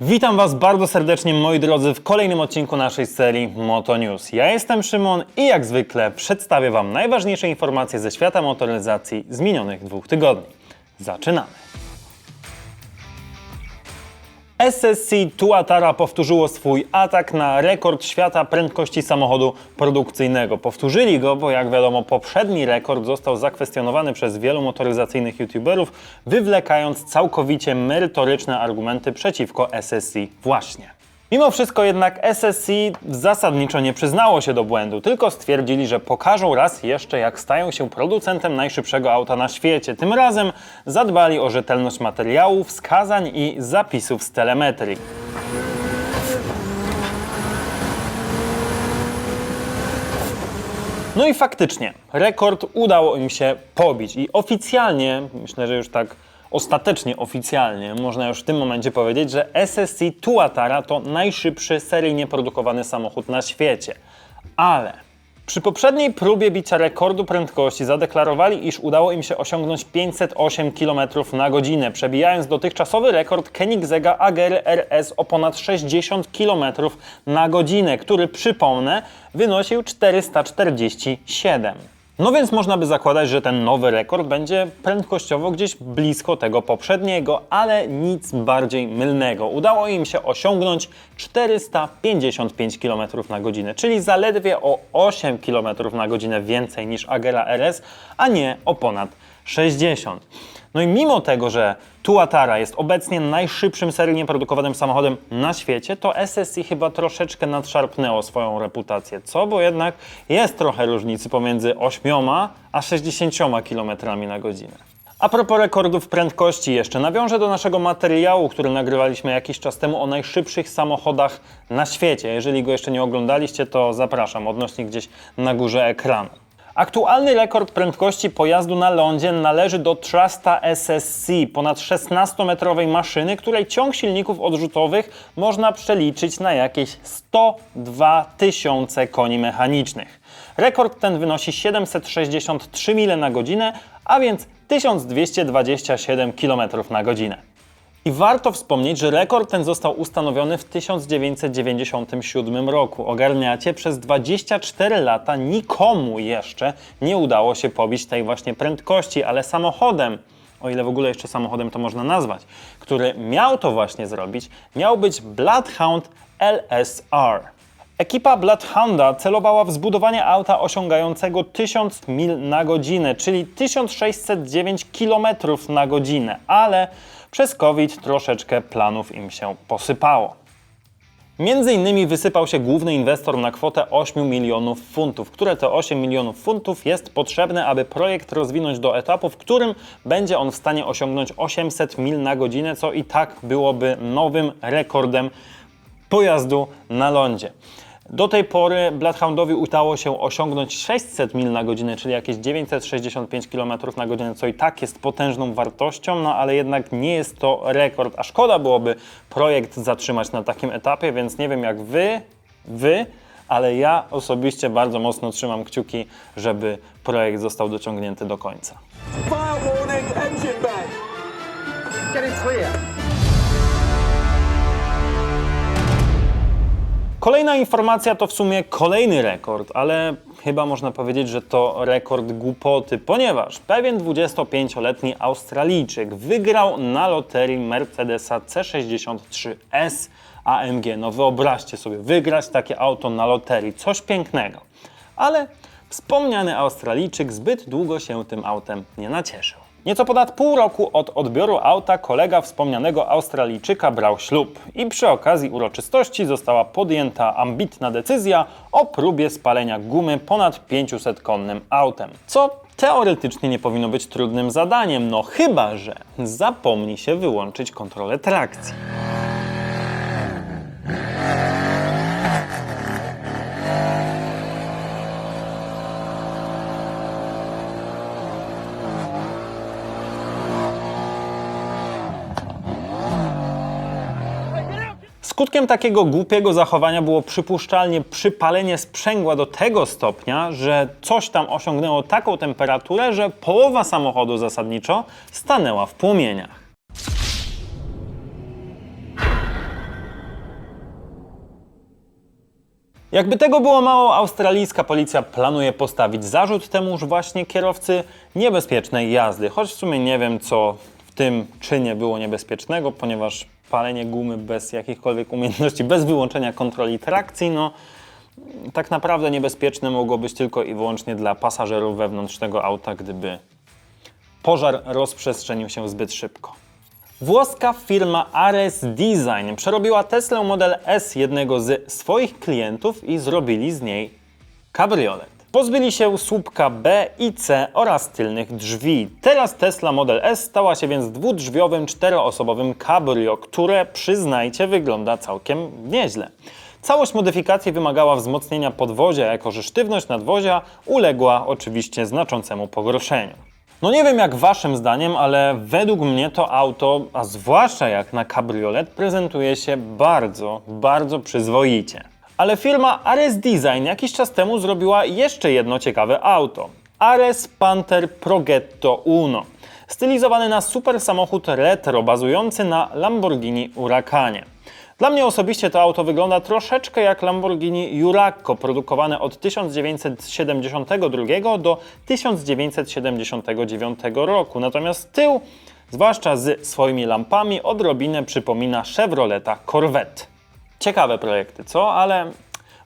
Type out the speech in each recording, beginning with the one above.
Witam Was bardzo serdecznie, moi drodzy, w kolejnym odcinku naszej serii Moto News. Ja jestem Szymon i jak zwykle przedstawię Wam najważniejsze informacje ze świata motoryzacji z minionych dwóch tygodni. Zaczynamy! SSC Tuatara powtórzyło swój atak na rekord świata prędkości samochodu produkcyjnego. Powtórzyli go, bo jak wiadomo, poprzedni rekord został zakwestionowany przez wielu motoryzacyjnych youtuberów, wywlekając całkowicie merytoryczne argumenty przeciwko SSC właśnie. Mimo wszystko jednak SSC zasadniczo nie przyznało się do błędu, tylko stwierdzili, że pokażą raz jeszcze, jak stają się producentem najszybszego auta na świecie. Tym razem zadbali o rzetelność materiału, wskazań i zapisów z telemetrii. No i faktycznie, rekord udało im się pobić i oficjalnie, myślę, że już tak ostatecznie oficjalnie, można już w tym momencie powiedzieć, że SSC Tuatara to najszybszy seryjnie produkowany samochód na świecie. Ale przy poprzedniej próbie bicia rekordu prędkości zadeklarowali, iż udało im się osiągnąć 508 km na godzinę, przebijając dotychczasowy rekord Koenigsegga Agera RS o ponad 60 km na godzinę, który przypomnę wynosił 447. No więc można by zakładać, że ten nowy rekord będzie prędkościowo gdzieś blisko tego poprzedniego, ale nic bardziej mylnego. Udało im się osiągnąć 455 km na godzinę, czyli zaledwie o 8 km na godzinę więcej niż Agera RS, a nie o ponad 60. No i mimo tego, że Tuatara jest obecnie najszybszym seryjnie produkowanym samochodem na świecie, to SSI chyba troszeczkę nadszarpnęło swoją reputację. Co? Bo jednak jest trochę różnicy pomiędzy 8 a 60 km na godzinę. A propos rekordów prędkości jeszcze, nawiążę do naszego materiału, który nagrywaliśmy jakiś czas temu o najszybszych samochodach na świecie. Jeżeli go jeszcze nie oglądaliście, to zapraszam, odnośnik gdzieś na górze ekranu. Aktualny rekord prędkości pojazdu na lądzie należy do Trusta SSC, ponad 16-metrowej maszyny, której ciąg silników odrzutowych można przeliczyć na jakieś 102 tysiące koni mechanicznych. Rekord ten wynosi 763 mile na godzinę, a więc 1227 km na godzinę. I warto wspomnieć, że rekord ten został ustanowiony w 1997 roku. Ogarniacie, przez 24 lata nikomu jeszcze nie udało się pobić tej właśnie prędkości, ale samochodem, o ile w ogóle jeszcze samochodem to można nazwać, który miał to właśnie zrobić, miał być Bloodhound LSR. Ekipa Bloodhounda celowała w zbudowanie auta osiągającego 1000 mil na godzinę, czyli 1609 km na godzinę, ale przez COVID troszeczkę planów im się posypało. Między innymi wysypał się główny inwestor na kwotę 8 milionów funtów, które to 8 milionów funtów jest potrzebne, aby projekt rozwinąć do etapu, w którym będzie on w stanie osiągnąć 800 mil na godzinę, co i tak byłoby nowym rekordem pojazdu na lądzie. Do tej pory Bloodhoundowi udało się osiągnąć 600 mil na godzinę, czyli jakieś 965 km na godzinę, co i tak jest potężną wartością, no ale jednak nie jest to rekord, a szkoda byłoby projekt zatrzymać na takim etapie, więc nie wiem jak wy, wy, ale ja osobiście bardzo mocno trzymam kciuki, żeby projekt został dociągnięty do końca. Fire warning, engine bay. Get it clear. Kolejna informacja to w sumie kolejny rekord, ale chyba można powiedzieć, że to rekord głupoty, ponieważ pewien 25-letni Australijczyk wygrał na loterii Mercedesa C63S AMG. No wyobraźcie sobie, wygrać takie auto na loterii, coś pięknego. Ale wspomniany Australijczyk zbyt długo się tym autem nie nacieszył. Nieco ponad pół roku od odbioru auta kolega wspomnianego Australijczyka brał ślub i przy okazji uroczystości została podjęta ambitna decyzja o próbie spalenia gumy ponad 500-konnym autem. Co teoretycznie nie powinno być trudnym zadaniem, no chyba, że zapomni się wyłączyć kontrolę trakcji. Skutkiem takiego głupiego zachowania było przypuszczalnie przypalenie sprzęgła do tego stopnia, że coś tam osiągnęło taką temperaturę, że połowa samochodu zasadniczo stanęła w płomieniach. Jakby tego było mało, australijska policja planuje postawić zarzut temuż właśnie kierowcy niebezpiecznej jazdy, choć w sumie nie wiem, co tym czynie było niebezpiecznego, ponieważ palenie gumy bez jakichkolwiek umiejętności, bez wyłączenia kontroli trakcji, no tak naprawdę niebezpieczne mogło być tylko i wyłącznie dla pasażerów wewnątrz tego auta, gdyby pożar rozprzestrzenił się zbyt szybko. Włoska firma Ares Design przerobiła Tesla Model S jednego z swoich klientów i zrobili z niej kabriolet. Pozbyli się słupka B i C oraz tylnych drzwi. Teraz Tesla Model S stała się więc dwudrzwiowym, czteroosobowym cabrio, które przyznajcie wygląda całkiem nieźle. Całość modyfikacji wymagała wzmocnienia podwozia, jako że sztywność nadwozia uległa oczywiście znaczącemu pogorszeniu. No nie wiem jak waszym zdaniem, ale według mnie to auto, a zwłaszcza jak na kabriolet, prezentuje się bardzo, bardzo przyzwoicie. Ale firma Ares Design jakiś czas temu zrobiła jeszcze jedno ciekawe auto. Ares Panther Progetto Uno. Stylizowany na super samochód retro bazujący na Lamborghini Huracanie. Dla mnie osobiście to auto wygląda troszeczkę jak Lamborghini Juracco, produkowane od 1972 do 1979 roku. Natomiast tył, zwłaszcza z swoimi lampami, odrobinę przypomina Chevroleta Corvette. Ciekawe projekty, co? Ale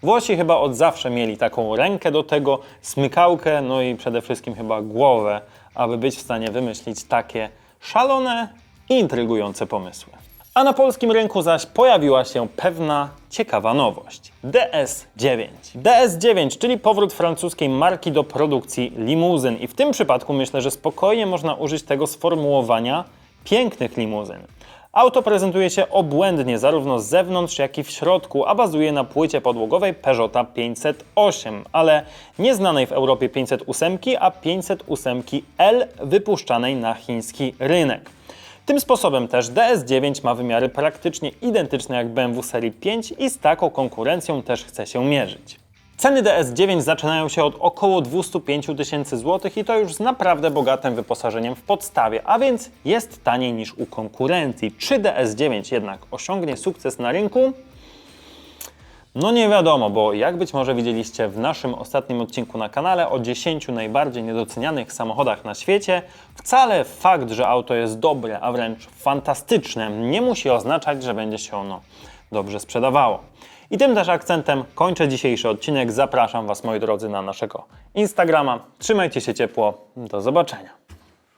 Włosi chyba od zawsze mieli taką rękę do tego, smykałkę, no i przede wszystkim chyba głowę, aby być w stanie wymyślić takie szalone i intrygujące pomysły. A na polskim rynku zaś pojawiła się pewna ciekawa nowość. DS9. DS9, czyli powrót francuskiej marki do produkcji limuzyn. I w tym przypadku myślę, że spokojnie można użyć tego sformułowania pięknych limuzyn. Auto prezentuje się obłędnie zarówno z zewnątrz, jak i w środku, a bazuje na płycie podłogowej Peugeota 508, ale nie znanej w Europie 508, a 508L wypuszczanej na chiński rynek. Tym sposobem też DS9 ma wymiary praktycznie identyczne jak BMW serii 5 i z taką konkurencją też chce się mierzyć. Ceny DS9 zaczynają się od około 205 tysięcy złotych i to już z naprawdę bogatym wyposażeniem w podstawie, a więc jest taniej niż u konkurencji. Czy DS9 jednak osiągnie sukces na rynku? No nie wiadomo, bo jak być może widzieliście w naszym ostatnim odcinku na kanale o 10 najbardziej niedocenianych samochodach na świecie, wcale fakt, że auto jest dobre, a wręcz fantastyczne, nie musi oznaczać, że będzie się ono dobrze sprzedawało. I tym też akcentem kończę dzisiejszy odcinek. Zapraszam Was, moi drodzy, na naszego Instagrama. Trzymajcie się ciepło. Do zobaczenia.